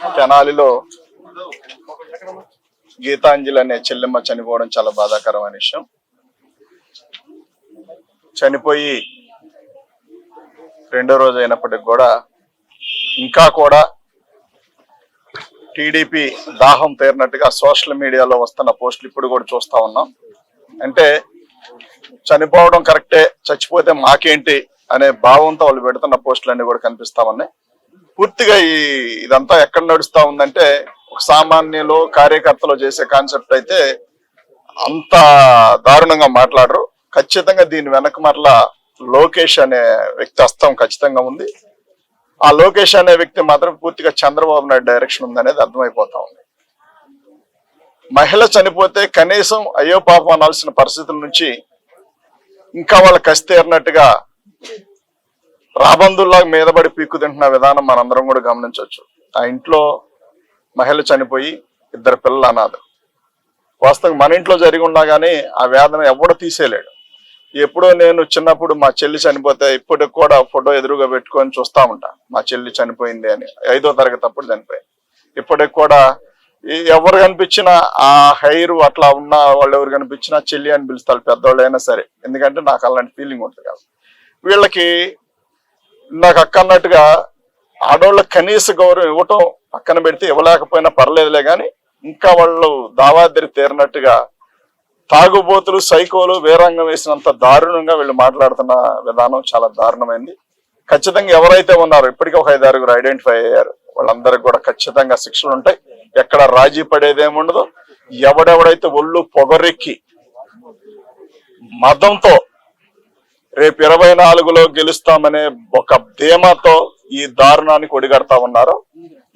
తెనాలిలో గీతాంజలి అనే చెల్లెమ్మ చనిపోవడం చాలా బాధాకరమైన విషయం. చనిపోయి రెండో రోజు అయినప్పటికి కూడా ఇంకా కూడా టీడీపీ దాహం తీరినట్టుగా సోషల్ మీడియాలో వస్తున్న పోస్టులు ఇప్పుడు కూడా చూస్తా ఉన్నాం. అంటే చనిపోవడం కరెక్టే చచ్చిపోతే మాకేంటి అనే భావంతో వాళ్ళు పెడుతున్న పోస్టులన్నీ కూడా కనిపిస్తా ఉన్నాయి. పూర్తిగా ఈ ఇదంతా ఎక్కడ నడుస్తా ఉందంటే ఒక సామాన్యులు కార్యకర్తలు చేసే కాన్సెప్ట్ అయితే అంత దారుణంగా మాట్లాడరు. ఖచ్చితంగా దీని వెనక మరలా లోకేష్ అనే వ్యక్తి హస్తం ఖచ్చితంగా ఉంది. ఆ లోకేష్ అనే వ్యక్తి మాత్రం పూర్తిగా చంద్రబాబు నాయుడు డైరెక్షన్ ఉందనేది అర్థమైపోతా ఉంది. మహిళ చనిపోతే కనీసం అయ్యో పాపం అనాల్సిన పరిస్థితుల నుంచి ఇంకా వాళ్ళ కసి తీరినట్టుగా రాబందుల్లా మీదబడి పీక్కు తింటున్న విధానం మనందరం కూడా గమనించవచ్చు. ఆ ఇంట్లో మహిళ చనిపోయి ఇద్దరు పిల్లలు అనాథ వాస్తవంగా మన ఇంట్లో జరిగి ఉన్నా కానీ ఆ వేదన ఎవడు తీసేయలేడు. ఎప్పుడో నేను చిన్నప్పుడు మా చెల్లి చనిపోతే ఇప్పటికి కూడా ఫోటో ఎదురుగా పెట్టుకొని చూస్తా ఉంటా. మా చెల్లి చనిపోయింది అని ఐదో తరగతి అప్పుడు చనిపోయింది. ఇప్పటికి కూడా ఎవరు కనిపించినా ఆ హైర్ అట్లా ఉన్న వాళ్ళు ఎవరు కనిపించినా చెల్లి అని పిలుస్తారు పెద్దవాళ్ళు అయినా సరే. ఎందుకంటే నాకు అలాంటి ఫీలింగ్ ఉంటుంది కదా వీళ్ళకి నాకు అక్క అన్నట్టుగా ఆడవాళ్ళకి కనీస గౌరవం ఇవ్వటం పక్కన పెడితే ఇవ్వలేకపోయినా పర్లేదులే కానీ ఇంకా వాళ్ళు దావాదిరి తీరినట్టుగా తాగుబోతులు సైకోలు వేరంగం వేసినంత దారుణంగా వీళ్ళు మాట్లాడుతున్న విధానం చాలా దారుణమైంది. ఖచ్చితంగా ఎవరైతే ఉన్నారో ఇప్పటికీ ఒక ఐదారుగురు ఐడెంటిఫై అయ్యారు. వాళ్ళందరికి కూడా ఖచ్చితంగా శిక్షలు ఉంటాయి. ఎక్కడ రాజీ పడేదేముండదు ఎవడెవడైతే ఒళ్ళు పొగరెక్కి మతంతో రేపు ఇరవై నాలుగులో గెలుస్తామనే ఒక ధీమాతో ఈ దారుణానికి ఒడిగడతా ఉన్నారు.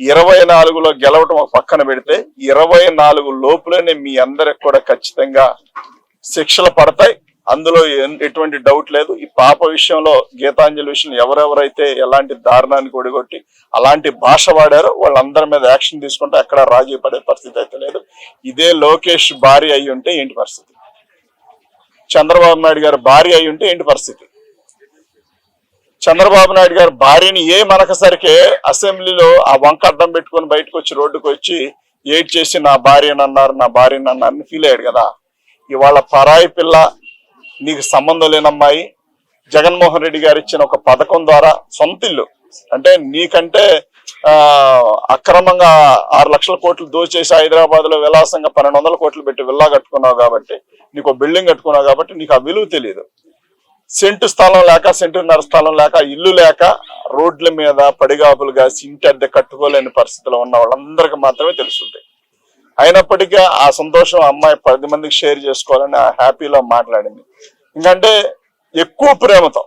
ఇరవై నాలుగులో గెలవటం ఒక పక్కన పెడితే ఇరవై నాలుగు లోపులోనే మీ అందరికి కూడా ఖచ్చితంగా శిక్షలు పడతాయి. అందులో ఎటువంటి డౌట్ లేదు. ఈ పాప విషయంలో గీతాంజలి విషయంలో ఎవరెవరైతే ఎలాంటి దారుణానికి ఒడిగొట్టి అలాంటి భాష వాడారో వాళ్ళందరి మీద యాక్షన్ తీసుకుంటే అక్కడ రాజీ పడే పరిస్థితి అయితే లేదు. ఇదే లోకేష్ భార్య అయి ఉంటే ఏంటి పరిస్థితి? చంద్రబాబు నాయుడు గారి భార్య అయి ఉంటే ఏంటి పరిస్థితి? చంద్రబాబు నాయుడు గారి భార్యని ఏ మనకసరికే అసెంబ్లీలో ఆ వంక అడ్డం పెట్టుకొని బయటకు వచ్చి రోడ్డుకు వచ్చి ఏడ్ చేసి నా భార్యను అన్నారు నా భార్యను అన్నారని ఫీల్ అయ్యాడు కదా. ఇవాళ పరాయి పిల్ల నీకు సంబంధం లేనమ్మాయి. జగన్మోహన్ రెడ్డి గారు ఇచ్చిన ఒక పథకం ద్వారా సొంత ఇల్లు అంటే నీకంటే అక్రమంగా ఆరు లక్షల కోట్లు దోచేసి హైదరాబాద్లో విలాసంగా పన్నెండు వందల కోట్లు పెట్టి విల్లా కట్టుకున్నావు కాబట్టి నీకు ఒక బిల్డింగ్ కట్టుకున్నావు కాబట్టి నీకు ఆ విలువ తెలియదు సెంటు స్థలం లేక సెంటున్నర స్థలం లేక ఇల్లు లేక రోడ్ల మీద పడిగాపులు కాసి ఇంటి అద్దె కట్టుకోలేని పరిస్థితిలో ఉన్న వాళ్ళందరికీ మాత్రమే తెలుస్తుంది. అయినప్పటికీ ఆ సంతోషం అమ్మాయి పది మందికి షేర్ చేసుకోవాలని ఆ హ్యాపీలో మాట్లాడింది. ఎందుకంటే ఎక్కువ ప్రేమతో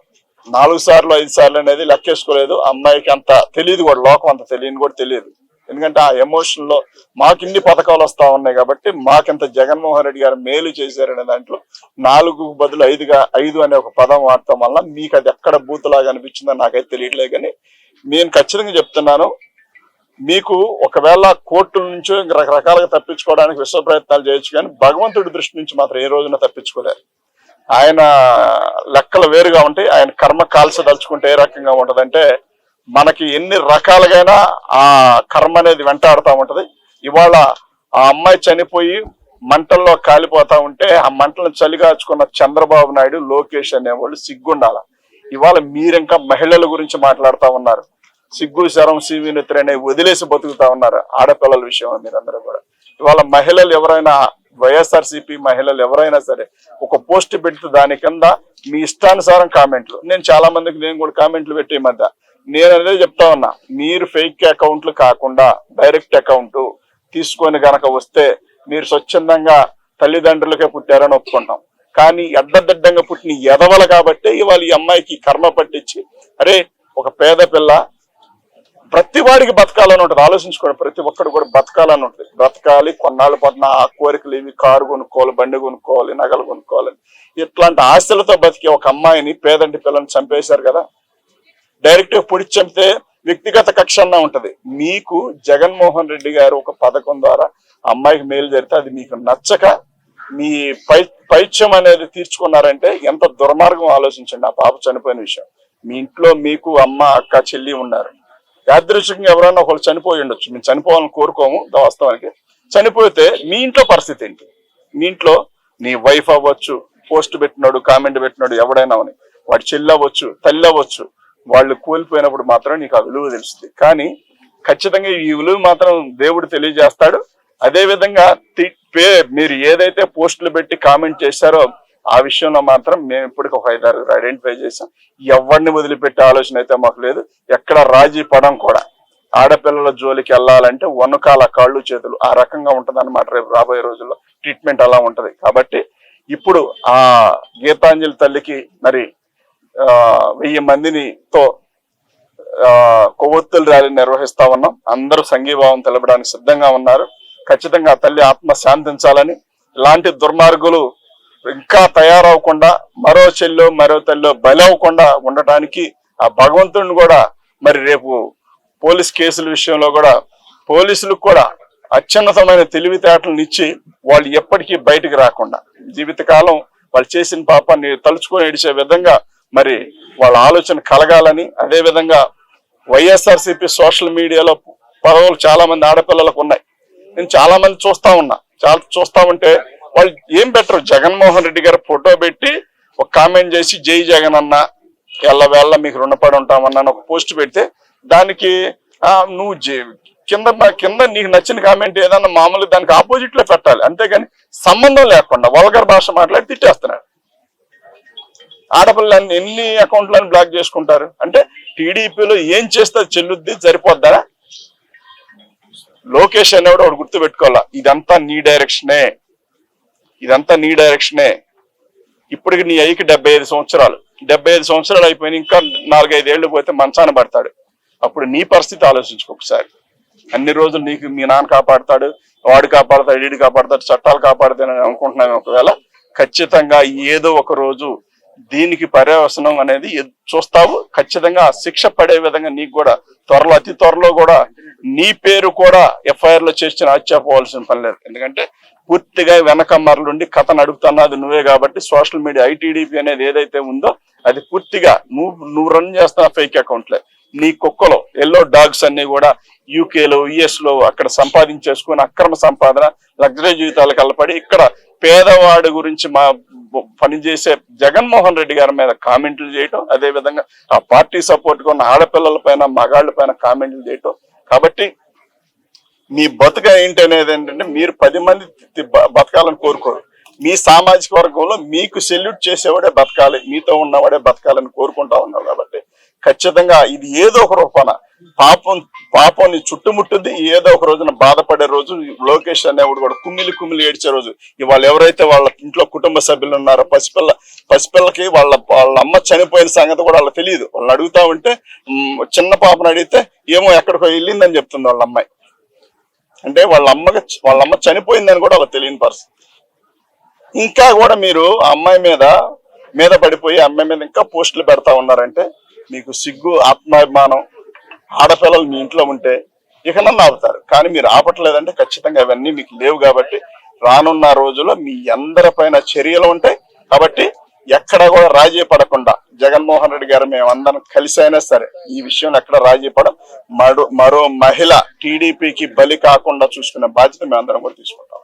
నాలుగు సార్లు ఐదు సార్లు అనేది లెక్కేసుకోలేదు. అమ్మాయికి అంత తెలియదు కూడా లోకం అంత తెలియని కూడా తెలియదు. ఎందుకంటే ఆ ఎమోషన్లో మాకు ఇన్ని పథకాలు వస్తా ఉన్నాయి కాబట్టి మాకింత జగన్మోహన్ రెడ్డి గారు మేలు చేశారనే దాంట్లో నాలుగు బదులు ఐదుగా ఐదు అనే ఒక పదం వాడటం వల్ల మీకు అది ఎక్కడ బూతులాగా అనిపించిందో నాకైతే తెలియట్లేదు కానీ నేను ఖచ్చితంగా చెప్తున్నాను మీకు ఒకవేళ కోర్టుల నుంచి ఇంకా రకరకాలుగా తప్పించుకోవడానికి విశ్వ ప్రయత్నాలు చేయొచ్చు కానీ భగవంతుడి దృష్టి నుంచి మాత్రం ఏ రోజున తప్పించుకోలేరు ఆయన లెక్కలు వేరుగా ఉంటాయి ఆయన కర్మ కాల్చదలుచుకుంటే ఏ రకంగా ఉంటదంటే మనకి ఎన్ని రకాలుగైనా ఆ కర్మ అనేది వెంటాడుతూ ఉంటది. ఇవాళ ఆ అమ్మాయి చనిపోయి మంటల్లో కాలిపోతా ఉంటే ఆ మంటలను చలిగాచుకున్న చంద్రబాబు నాయుడు లోకేష్ అనేవాళ్ళు సిగ్గుండాల. ఇవాళ మీరింకా మహిళల గురించి మాట్లాడుతా ఉన్నారు. సిగ్గు శరం సివి అనేవి వదిలేసి బతుకుతా ఉన్నారు ఆడపిల్లల విషయంలో మీరందరూ కూడా. ఇవాళ మహిళలు ఎవరైనా వైఎస్ఆర్సీపీ మహిళలు ఎవరైనా సరే ఒక పోస్ట్ పెడితే దాని కింద మీ ఇష్టానుసారం కామెంట్లు. నేను చాలా మందికి నేను కూడా కామెంట్లు పెట్టి మధ్య. నేను అనేది చెప్తా ఉన్నా మీరు ఫేక్ అకౌంట్లు కాకుండా డైరెక్ట్ అకౌంట్ తీసుకొని గనక వస్తే మీరు స్వచ్ఛందంగా తల్లిదండ్రులకే పుట్టారని ఒప్పుకుంటాం. కానీ అడ్డదిడ్డంగా పుట్టిన ఎదవలు కాబట్టి ఇవాళ ఈ అమ్మాయికి కర్మ పట్టించి అరే ఒక పేద పిల్ల ప్రతి వాడికి బతకాలని ఉంటుంది. ఆలోచించుకోండి ప్రతి ఒక్కడు కూడా బతకాలని ఉంటుంది. బ్రతకాలి కొన్నాళ్ళు పట్టిన ఆ కోరికలు ఇవి కారు కొనుక్కోవాలి బండి కొనుక్కోవాలి నగలు కొనుక్కోవాలి. ఇట్లాంటి ఆశలతో బతికే ఒక అమ్మాయిని పేదంటి పిల్లని చంపేశారు కదా. డైరెక్ట్గా పొడి చంపితే వ్యక్తిగత కక్ష అన్న ఉంటది. మీకు జగన్మోహన్ రెడ్డి గారు ఒక పథకం ద్వారా అమ్మాయికి మేలు జరిగితే అది మీకు నచ్చక మీ పై పైత్యం అనేది తీర్చుకున్నారంటే ఎంత దుర్మార్గం ఆలోచించండి. ఆ పాప చనిపోయిన విషయం. మీ ఇంట్లో మీకు అమ్మ అక్క చెల్లి ఉన్నారు. యాదృశ్యంగా ఎవరైనా ఒకళ్ళు చనిపోయి ఉండొచ్చు. మేము చనిపోవాలని కోరుకోము. వాస్తవానికి చనిపోతే మీ ఇంట్లో పరిస్థితి ఏంటి? మీ ఇంట్లో నీ వైఫ్ అవ్వచ్చు పోస్ట్ పెట్టినాడు కామెంట్ పెట్టినాడు ఎవడైనా అని వాడి చెల్లి అవ్వచ్చు తల్లి అవ్వచ్చు వాళ్ళు కోల్పోయినప్పుడు మాత్రం నీకు ఆ విలువ తెలుస్తుంది. కానీ ఖచ్చితంగా ఈ విలువ మాత్రం దేవుడు తెలియజేస్తాడు. అదే విధంగా తి- మీరు ఏదైతే పోస్టులు పెట్టి కామెంట్ చేశారో ఆ విషయంలో మాత్రం మేము ఇప్పటికి ఒక ఐదారు ఐడెంటిఫై చేసాం ఎవరిని వదిలిపెట్టే ఆలోచన అయితే మాకు లేదు. ఎక్కడ రాజీ పడం కూడా ఆడపిల్లల జోలికి వెళ్ళాలంటే వనకాల కాళ్ళు చేతులు ఆ రకంగా ఉంటుంది అనమాట రేపు రాబోయే రోజుల్లో. ట్రీట్మెంట్ అలా ఉంటది. కాబట్టి ఇప్పుడు ఆ గీతాంజలి తల్లికి మరి వెయ్యి మందిని తో కొవ్వొత్తుల ర్యాలీ నిర్వహిస్తా ఉన్నాం. అందరూ సంఘీభావం తెలపడానికి సిద్ధంగా ఉన్నారు. ఖచ్చితంగా తల్లి ఆత్మ శాంతించాలని ఇలాంటి దుర్మార్గులు ఇంకా తయారవకుండా మరో చెల్లో మరో తల్లో బలవకుండా ఉండటానికి ఆ భగవంతుడిని కూడా మరి రేపు పోలీస్ కేసుల విషయంలో కూడా పోలీసులకు కూడా అత్యున్నతమైన తెలివితేటలను ఇచ్చి వాళ్ళు ఎప్పటికీ బయటికి రాకుండా జీవితకాలం వాళ్ళు చేసిన పాపాన్ని తలుచుకొని ఏడిచే విధంగా మరి వాళ్ళ ఆలోచన కలగాలని అదే విధంగా వైఎస్ఆర్సీపీ సోషల్ మీడియాలో పదవులు చాలా మంది ఆడపిల్లలకు ఉన్నాయి. నేను చాలా మంది చూస్తా ఉన్నా. చాలా చూస్తా ఉంటే వాళ్ళు ఏం బెటర్ జగన్మోహన్ రెడ్డి గారు ఫోటో పెట్టి ఒక కామెంట్ చేసి జై జగన్ అన్న ఎల్లవేళ్ళ మీకు రుణపడి ఉంటామన్నా ఒక పోస్ట్ పెడితే దానికి నువ్వు జే- కింద కింద నీకు నచ్చిన కామెంట్ ఏదన్నా మామూలు దానికి ఆపోజిట్లో పెట్టాలి. అంతేగాని సంబంధం లేకుండా వల్గర్ భాష మాట్లాడి తిట్టేస్తున్నాడు ఆడపిల్లలు ఎన్ని అకౌంట్లను బ్లాక్ చేసుకుంటారు? అంటే టీడీపీలో ఏం చేస్తే చెల్లుద్ది? సరిపోద్దా? లోకేష్ అనేవాడు వాడు గుర్తు పెట్టుకోవాలా ఇదంతా నీ డైరెక్షనే ఇదంతా నీ డైరెక్షనే. ఇప్పటికి నీ అయ్యకి డెబ్బై ఐదు సంవత్సరాలు. డెబ్బై ఐదు సంవత్సరాలు అయిపోయిన ఇంకా నాలుగైదు ఏళ్ళు పోతే మంచాన పడతాడు. అప్పుడు నీ పరిస్థితి ఆలోచించుకోకసారి అన్ని రోజులు నీకు మీ నాన్న కాపాడతాడు వాడు కాపాడతాడు వీడు కాపాడతాడు చట్టాలు కాపాడుతానని అనుకుంటున్నాను ఒకవేళ ఖచ్చితంగా ఏదో ఒక రోజు దీనికి పర్యవసనం అనేది చూస్తావు. ఖచ్చితంగా ఆ శిక్ష పడే విధంగా నీకు కూడా త్వరలో అతి త్వరలో కూడా నీ పేరు కూడా ఎఫ్ఐఆర్లో చేసిన ఆశ్చర్యపోవాల్సిన పని లేదు. ఎందుకంటే పూర్తిగా వెనక కథ నడుపుతున్నది నువ్వే కాబట్టి సోషల్ మీడియా ఐటీడీపీ అనేది ఏదైతే ఉందో అది పూర్తిగా నువ్వు నువ్వు రన్ చేస్తున్న ఫేక్ అకౌంట్లే నీ కుక్కలో ఎల్లో డాగ్స్ అన్ని కూడా యూకేలో యుఎస్లో అక్కడ సంపాదించేసుకుని అక్రమ సంపాదన లగ్జరీ జీవితాలకు కలపడి ఇక్కడ పేదవాడి గురించి మా పనిచేసే జగన్మోహన్ రెడ్డి గారి మీద కామెంట్లు చేయటం అదే విధంగా ఆ పార్టీ సపోర్ట్గా ఉన్న ఆడపిల్లల పైన మగాళ్ళ పైన కామెంట్లు చేయటం. కాబట్టి మీ బతుక ఏంటి అనేది ఏంటంటే మీరు పది మంది బతకాలని కోరుకోరు. మీ సామాజిక వర్గంలో మీకు సెల్యూట్ చేసేవాడే బతకాలి మీతో ఉన్నవాడే బతకాలని కోరుకుంటా ఉన్నారు కాబట్టి ఖచ్చితంగా ఇది ఏదో ఒక రూపాన. పాపం పాపం నీ చుట్టుముట్టుంది ఏదో ఒక రోజున బాధపడే రోజు లోకేష్ అనేవాడు కూడా కుమ్మిలి కుమ్మిలి ఏడ్చే రోజు. ఇవాళ ఎవరైతే వాళ్ళ ఇంట్లో కుటుంబ సభ్యులు ఉన్నారో పసిపిల్ల పసిపిల్లకి వాళ్ళ వాళ్ళ అమ్మ చనిపోయిన సంగతి కూడా వాళ్ళకి తెలియదు. వాళ్ళని అడుగుతా ఉంటే చిన్న పాపను అడిగితే ఏమో ఎక్కడికో వెళ్ళిందని చెప్తుంది వాళ్ళ అమ్మాయి. అంటే వాళ్ళ అమ్మకి వాళ్ళ అమ్మ చనిపోయిందని కూడా ఒక తెలియని పరిస్థితి. ఇంకా కూడా మీరు ఆ అమ్మాయి మీద మీద పడిపోయి అమ్మాయి మీద ఇంకా పోస్టులు పెడతా ఉన్నారంటే మీకు సిగ్గు ఆత్మాభిమానం ఆడపిల్లలు మీ ఇంట్లో ఉంటే ఇకనన్నా ఆపుతారు. కానీ మీరు ఆపట్లేదంటే ఖచ్చితంగా అవన్నీ మీకు లేవు కాబట్టి రానున్న రోజుల్లో మీ అందరిపైన చర్యలు ఉంటాయి కాబట్టి ఎక్కడ కూడా రాజీ పడకుండా జగన్మోహన్ రెడ్డి గారు మేమందరం కలిసి అయినా సరే ఈ విషయంలో ఎక్కడ రాజీ పడం మరో మరో మహిళ టీడీపీకి బలి కాకుండా చూసుకునే బాధ్యత మేమందరం కూడా తీసుకుంటాం.